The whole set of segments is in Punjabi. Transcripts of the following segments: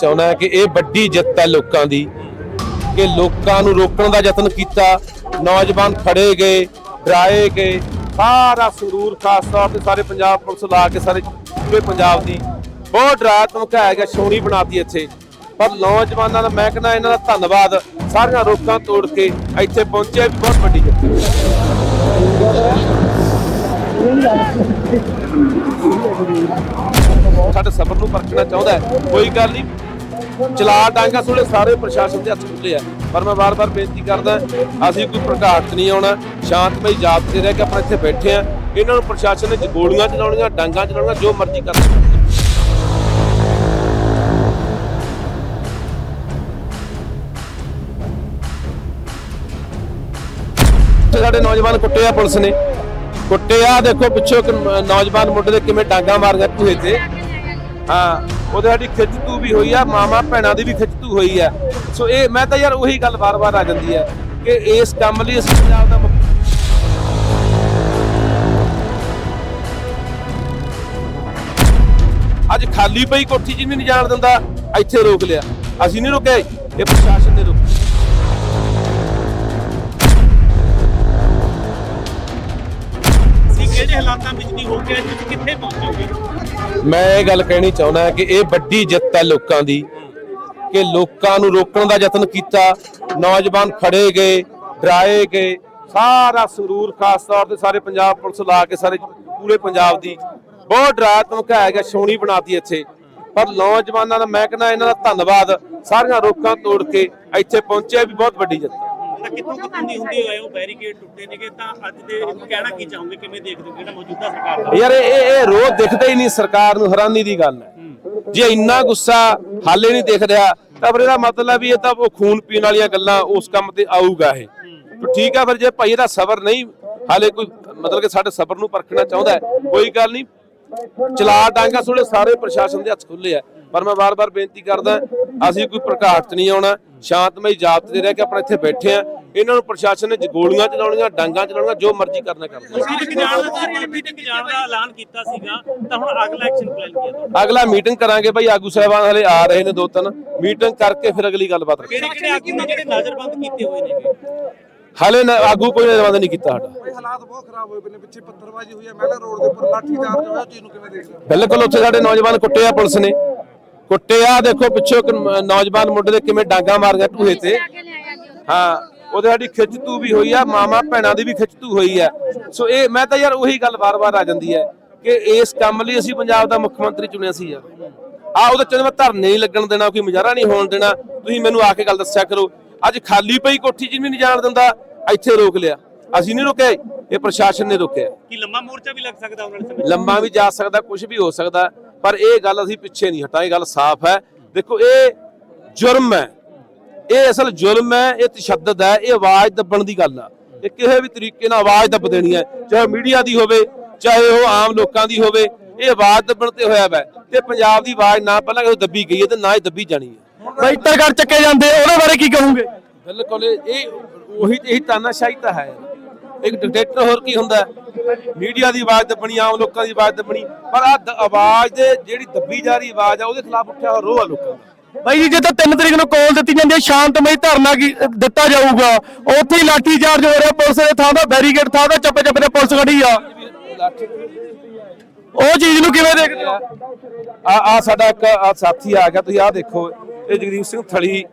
ਚਾਹੁੰਦਾ ਕਿ ਇਹ ਵੱਡੀ ਜਿੱਤ ਹੈ ਲੋਕਾਂ ਦੀ, ਕਿ ਲੋਕਾਂ ਨੂੰ ਰੋਕਣ ਦਾ ਯਤਨ ਕੀਤਾ। ਨੌਜਵਾਨ ਫੜੇ ਗਏ, ਡਰਾਏ ਗਏ। ਸਾਰਾ ਸੰਗਰੂਰ ਖਾਸ ਤੌਰ ਤੇ ਸਾਰੇ ਪੰਜਾਬ ਪੁਲਿਸ ਲਾ ਕੇ ਸਾਰੇ ਪੂਰੇ ਪੰਜਾਬ ਦੀ ਬਹੁਤ ਡਰਾਇਆ ਧਮਕਾਇਆ ਗਿਆ ਛੋਣੀ ਬਣਾਤੀ ਇੱਥੇ। ਪਰ ਨੌਜਵਾਨਾਂ ਦਾ ਮੈਂ ਕਹਿੰਦਾ ਇਹਨਾਂ ਦਾ ਧੰਨਵਾਦ, ਸਾਰੀਆਂ ਰੋਕਾਂ ਤੋੜ ਕੇ ਇੱਥੇ ਪਹੁੰਚਿਆ ਵੀ ਬਹੁਤ ਵੱਡੀ ਜਿੱਤ। ਸਾਡੇ ਸਬਰ ਨੂੰ ਪਰਖਣਾ ਚਾਹੁੰਦਾ ਕੋਈ ਗੱਲ ਨਹੀਂ। ਚਲਾ ਡਾਂਗਾ ਸੋਲੇ ਸਾਰੇ ਪ੍ਰਸ਼ਾਸਨ ਦੇ ਹੱਥ ਖੁੱਲੇ ਆ। ਪਰ ਮੈਂ ਵਾਰ-ਵਾਰ ਬੇਨਤੀ ਕਰਦਾ, ਅਸੀਂ ਕੋਈ ਪ੍ਰਘਾਟ ਨਹੀਂ ਆਉਣਾ। ਸ਼ਾਂਤਮਈ ਜਾਤ ਤੇ ਰਹਿ ਕੇ ਆਪਾਂ ਇੱਥੇ ਬੈਠੇ ਆ। ਇਹਨਾਂ ਨੂੰ ਪ੍ਰਸ਼ਾਸਨ ਨੇ ਗੋਲੀਆਂ ਚਲਾਉਣੀਆਂ, ਡਾਂਗਾ ਚਲਾਉਣੀਆਂ, ਜੋ ਮਰਜ਼ੀ ਕਰਨਾ ਤੇ ਸਾਡੇ ਨੌਜਵਾਨ ਕੁੱਟੇ ਆ ਪੁਲਿਸ ਨੇ। ਕੁੱਟੇ ਆ ਦੇਖੋ ਪਿੱਛੋਂ ਇੱਕ ਨੌਜਵਾਨ ਮੁੰਡੇ ਦੇ ਕਿਵੇਂ ਡਾਂਗਾ ਮਾਰੀਆਂ ਧੂਏ ਤੇ। ਹਾਂ, ਉਹਦੇ ਸਾਡੀ ਖਿੱਚਤੂ ਵੀ ਹੋਈ ਆ ਮਾਮਾ ਭੈਣਾਂ ਦੀ ਵੀ ਖਿੱਚਤੂ ਹੋਈ ਆ। ਸੋ ਇਹ, ਮੈਂ ਤਾਂ ਯਾਰ ਉਹੀ ਗੱਲ ਵਾਰ-ਵਾਰ ਆ ਜਾਂਦੀ ਹੈ ਕਿ ਇਸ ਕੰਮ ਲਈ ਅਸੀਂ ਪੰਜਾਬ ਦਾ ਅੱਜ ਖਾਲੀ ਪਈ ਕੋਠੀ ਜਿਹਨੂੰ ਨਹੀਂ ਜਾਣ ਦਿੰਦਾ, ਇੱਥੇ ਰੋਕ ਲਿਆ। ਅਸੀਂ ਨਹੀਂ ਰੋਕਿਆ ਇਹ ਪ੍ਰਸ਼ਾਸਨ ਨੇ ਰੋਕਿਆ ਕਿਹੜੇ ਹਾਲਾਤਾਂ ਵਿੱਚ ਦੀ ਹੋ ਕੇ ਕਿੱਥੇ ਪਹੁੰਚੋਗੇ? ਮੈਂ ਇਹ ਗੱਲ ਕਹਿਣੀ ਚਾਹੁੰਦਾ ਕਿ ਇਹ ਵੱਡੀ ਜਿੱਤ ਹੈ ਲੋਕਾਂ ਦੀ, ਕਿ ਲੋਕਾਂ ਨੂੰ ਰੋਕਣ ਦਾ ਯਤਨ ਕੀਤਾ, ਨੌਜਵਾਨ ਫੜੇ ਗਏ, ਡਰਾਏ ਗਏ, ਸਾਰਾ ਸੰਗਰੂਰ, ਖਾਸ ਤੌਰ ਤੇ ਸਾਰੇ ਪੰਜਾਬ ਪੁਲਿਸ ਲਾ ਕੇ ਸਾਰੇ ਪੂਰੇ ਪੰਜਾਬ ਦੀ ਬਹੁਤ ਡਰਾਇਆ, ਧਮਕਾਇਆ ਗਿਆ ਛੋਣੀ ਬਣਾਤੀ ਇੱਥੇ। ਪਰ ਨੌਜਵਾਨਾਂ ਦਾ ਮੈਂ ਕਹਿੰਦਾ ਇਹਨਾਂ ਦਾ ਧੰਨਵਾਦ, ਸਾਰੀਆਂ ਰੋਕਾਂ ਤੋੜ ਕੇ ਇੱਥੇ ਪਹੁੰਚਿਆ ਵੀ ਬਹੁਤ ਵੱਡੀ ਜਿੱਤ ਹੈ। ਤਾਂ ਕਿੱਥੋਂ ਕਿੱਥੋਂ ਦੀ ਹੁੰਦੀ ਹੋਏ ਉਹ ਬੈਰੀਕੇਡ ਟੁੱਟੇ ਨੇਗੇ ਤਾਂ ਅੱਜ ਦੇ ਕਹਿਣਾ ਕੀ ਚਾਹੋਗੇ? ਕਿਵੇਂ ਦੇਖਦੇ ਹੋ? ਜਿਹੜਾ ਮੌਜੂਦਾ ਸਰਕਾਰ ਦਾ ਯਾਰ ਇਹ ਇਹ ਰੋਜ਼ ਦਿਖਦਾ ਹੀ ਨਹੀਂ ਸਰਕਾਰ ਨੂੰ ਹੈਰਾਨੀ ਦੀ ਗੱਲ ਹੈ। ਜੇ ਇੰਨਾ ਗੁੱਸਾ ਹਾਲੇ ਨਹੀਂ ਦਿਖ ਰਿਹਾ ਤਾਂ ਫਿਰ ਇਹਦਾ ਮਤਲਬ ਵੀ ਇਹ ਤਾਂ ਉਹ ਖੂਨ ਪੀਣ ਵਾਲੀਆਂ ਗੱਲਾਂ ਉਸ ਕੰਮ ਤੇ ਆਊਗਾ ਇਹ। ਠੀਕ ਆ ਫਿਰ ਜੇ ਭਾਈ ਇਹਦਾ ਸਬਰ ਨਹੀਂ ਹਾਲੇ ਕੋਈ ਮਤਲਬ ਕਿ ਸਾਡੇ ਸਬਰ ਨੂੰ ਪਰਖਣਾ ਚਾਹੁੰਦਾ ਹੈ ਕੋਈ ਗੱਲ ਨਹੀਂ। ਚਲਾ ਡਾਂਗਾ ਸੋਲੇ ਸਾਰੇ ਪ੍ਰਸ਼ਾਸਨ ਦੇ ਹੱਥ ਖੁੱਲੇ ਆ। ਪਰ ਮੈਂ ਵਾਰ-ਵਾਰ ਬੇਨਤੀ ਕਰਦਾ ਅਸੀਂ ਕੋਈ 'ਚ ਨਹੀਂ ਆਉਣਾ ਸ਼ਾਂਤਮਈ ਜਾਤ ਤੇ ਰਹਿ ਕੇ ਆਪਾਂ ਇੱਥੇ ਬੈਠੇ ਆ। ਇਹਨਾਂ ਨੂੰ ਪ੍ਰਸ਼ਾਸਨ ਨੇ ਗੋਲੀਆਂ ਚਲਾਉਣੀਆਂ ਡਾਂਗਾ ਚਲਾਉਣੀਆਂ ਜੋ ਮਰਜ਼ੀ ਕਰਨਾ ਕਰਨਾ। ਤੁਸੀਂ ਤੇ ਜਾਣ ਦਾ ਤੇ ਜਾਣ ਦਾ ਐਲਾਨ ਕੀਤਾ ਸੀਗਾ ਤਾਂ ਹੁਣ ਅਗਲਾ ਐਕਸ਼ਨ ਪਲਾਨ ਕੀ ਹੈ? ਤੁਹਾਡਾ ਅਗਲਾ ਮੀਟਿੰਗ ਕਰਾਂਗੇ ਭਾਈ ਆਗੂ ਸਾਹਿਬਾਨ ਹਲੇ ਆ ਰਹੇ ਨੇ ਦੋ ਤਿੰਨ। ਮੀਟਿੰਗ ਕਰਕੇ ਫਿਰ ਅਗਲੀ ਗੱਲਬਾਤ ਰੱਖਾਂਗੇ। ਕਿਹੜੇ ਕਿਹੜੇ ਆਗੂ ਨੇ ਜਿਹੜੇ ਨਜ਼ਰਬੰਦ ਕੀਤੇ ਹੋਏ ਨੇਗੇ ਹਲੇ ਨਾ- ਆਗੂ ਕੋਈ ਨਿਰਬੰਧ ਨਹੀਂ ਕੀਤਾ ਸਾਡਾ। ਭਾਈ ਹਾਲਾਤ ਬਹੁਤ ਖਰਾਬ ਹੋਏ ਪਏ ਨੇ ਪਿੱਛੇ ਪੱਥਰਬਾਜ਼ੀ ਹੋਈ ਹੈ ਮਹਿਲਾ ਰੋਡ ਦੇ ਉੱਪਰ ਲਾਠੀ ਚਾਰਜ ਹੋਇਆ ਉਹ ਚੀਜ਼ ਨੂੰ ਕਿਵੇਂ ਦੇਖਦੇ ਹੋ? ਬਿਲਕੁਲ ਉੱਥੇ ਸਾਡੇ ਨੌਜਵਾਨ ਕੁੱਟੇ ਆ ਪੁਲਿਸ ਨੇ। ਕੁੱਟੇ ਆ ਦੇਖੋ ਪਿੱਛੋਂ ਇੱਕ ਨ- ਨੌਜਵਾਨ ਮੁੰਡੇ ਦੇ ਕਿਵੇਂ ਡਾਂਗਾ ਮਾਰੀਆਂ ਧੂਏ ਤੇ। ਹਾਂ। ਉਹਦੇ ਸਾਡੀ ਖਿੱਚਤੂ ਵੀ ਹੋਈ ਆ ਮਾਮਾ ਭੈਣਾਂ ਦੀ ਵੀ ਖਿੱਚਤੂ ਹੋਈ ਆ। ਸੋ ਇਹ ਮੈਂ ਤਾਂ ਯਾਰ ਉਹੀ ਗੱਲ ਵਾਰ-ਵਾਰ ਆ ਜਾਂਦੀ ਹੈ ਕਿ ਇਸ ਕੰਮ ਲਈ ਅਸੀਂ ਪੰਜਾਬ ਦਾ ਮੁੱਖ ਮੰਤਰੀ ਚੁਣਿਆ ਸੀ ਯਾਰ। ਆ ਉਹਦੇ ਚ ਮੈਂ ਧਰਨੇ ਨਹੀਂ ਲੱਗਣ ਦੇਣਾ ਕੋਈ ਮੁਜ਼ਾਹਰਾ ਨਹੀਂ ਹੋਣ ਦੇਣਾ। ਤੁਸੀਂ ਮੈਨੂੰ ਆ ਕੇ ਗੱਲ ਦੱਸਿਆ ਕਰੋ। ਅੱਜ ਖਾਲੀ ਪਈ ਕੋਠੀ ਜਿਹਨੂੰ ਨਹੀਂ ਜਾਣ ਦਿੰਦਾ ਇੱਥੇ ਰੋਕ ਲਿਆ। ਅਸੀਂ ਨਹੀਂ ਰੁਕੇ ਇਹ ਪ੍ਰਸ਼ਾਸਨ ਨੇ ਰੋਕਿਆ। ਕੀ ਲੰਮਾ ਮੋਰਚਾ ਵੀ ਲੱਗ ਸਕਦਾ ਉਹਨਾਂ ਸਮੇਂ ਲੰਮਾ ਵੀ ਜਾ ਸਕਦਾ ਕੁਝ ਵੀ ਹੋ ਸਕਦਾ ਪਰ ਇਹ ਗੱਲ ਅਸੀਂ ਪਿੱਛੇ ਨਹੀਂ ਹਟਾਂ ਇਹ ਗੱਲ ਸਾਫ਼ ਹੈ। ਦੇਖੋ ਇਹ ਜੁਰਮ ਹੈ। ਇਹ ਅਸਲ ਜੁਰਮ ਹੈ ਇਹ ਤਸ਼ੱਦਦ ਹੈ ਇਹ ਆਵਾਜ਼ ਦੱਬਣ ਦੀ ਗੱਲ ਆ। ਇਹ ਕਿਸੇ ਵੀ ਤਰੀਕੇ ਨਾਲ ਆਵਾਜ਼ ਦੱਬ ਦੇਣੀ ਹੈ ਚਾਹੇ ਮੀਡੀਆ ਦੀ ਹੋਵੇ ਚਾਹੇ ਉਹ ਆਮ ਲੋਕਾਂ ਦੀ ਹੋਵੇ ਇਹ ਆਵਾਜ਼ ਦੱਬਣ ਤੇ ਹੋਇਆ ਵੈ। ਤੇ ਪੰਜਾਬ ਦੀ ਆਵਾਜ਼ ਨਾ ਪਹਿਲਾਂ ਕਦੇ ਦੱਬੀ ਗਈ ਹੈ ਤੇ ਨਾ ਹੀ ਦੱਬੀ ਜਾਣੀ ਹੈ। ਬਾਈ ਟਰਗੜ ਚੱਕੇ ਜਾਂਦੇ ਉਹਨਾਂ ਬਾਰੇ ਕੀ ਕਹੋਗੇ? ਬਿਲਕੁਲ ਇਹ ਇਹ ਉਹੀ ਇਹੀ ਤਾਨਾਸ਼ਾਹੀ ਤਾਂ ਹੈ। ਇੱਕ ਡਿਕਟੇਟਰ ਹੋਰ ਕੀ ਹੁੰਦਾ? ਮੀਡੀਆ ਦੀ ਆਵਾਜ਼ ਦੱਬਣੀ ਆਮ ਲੋਕਾਂ ਦੀ ਆਵਾਜ਼ ਦੱਬਣੀ ਪਰ ਆ ਆਵਾਜ਼ ਦੇ ਜਿਹੜੀ ਦੱਬੀ ਜਾ ਰਹੀ ਆਵਾਜ਼ ਆ ਉਹਦੇ ਖਿਲਾਫ ਉੱਠਿਆ ਹੋਇਆ ਰੋਹ ਆ ਲੋਕਾਂ ਦਾ। ਬਾਈ ਜੀ ਜੇ ਤਾਂ 3 ਤਰੀਕ ਨੂੰ ਕਾਲ ਦਿੱਤੀ ਜਾਂਦੀ ਹੈ ਸ਼ਾਂਤਮਈ ਧਰਨਾ ਕੀ- ਦਿੱਤਾ ਜਾਊਗਾ। ਉੱਥੇ ਹੀ ਲਾਠੀ ਚਾਰਜ ਹੋ ਰਿਹਾ ਪੁਲਿਸ ਦੇ ਥਾਂ ਦਾ ਬੈਰੀਕੇਡ ਥਾਂ ਦਾ ਚੱਪੇ ਚੱਪੇ ਤੇ ਪੁਲਿਸ ਖੜੀ ਆ। ਉਹ ਚੀਜ਼ ਨੂੰ ਕਿਵੇਂ ਦੇਖਦੇ ਆ ਆ ਸਾਡਾ ਇੱਕ ਸਾਥੀ ਆ ਗਿਆ ਤੁਸੀਂ ਆ ਦੇਖੋ ਇਹ ਜਗਦੀਪ ਸਿੰਘ ਥਲੀ।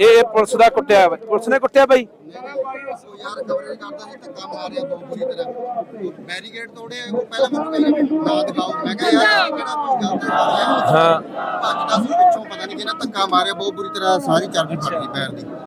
ਇਹ ਇਹ ਪੁਲਿਸ ਦਾ ਕੁੱਟਿਆ। ਪੁਲਿਸ ਨੇ ਕੁੱਟਿਆ ਬਾਈ? ਯਾਰ ਕਵਰੇਜ ਕਰਦਾ ਸੀ ਧੱਕਾ ਮਾਰਿਆ ਬਹੁਤ ਬੁਰੀ ਤਰ੍ਹਾਂ ਬੈਰੀਕੇਡ ਤੋੜੇ ਉਹ ਪਹਿਲਾਂ ਮੈਨੂੰ ਕਹਿੰਦੇ ਨਾ ਦਿਖਾਓ ਮੈਂ ਕਿਹਾ ਯਾਰ ਕਿਹੜਾ ਗਲਤ ਹੈ ਹਾਂ। ਭੱਜਦਾ ਸੀ, ਪਿੱਛੋਂ ਪਤਾ ਨਹੀਂ ਕਿਹਨਾਂ ਧੱਕਾ ਮਾਰਿਆ, ਬਹੁਤ ਬੁਰੀ ਤਰ੍ਹਾਂ ਸਾਰੀ ਚਰਬੀ ਫਟ ਗਈ ਪੈਰ ਦੀ।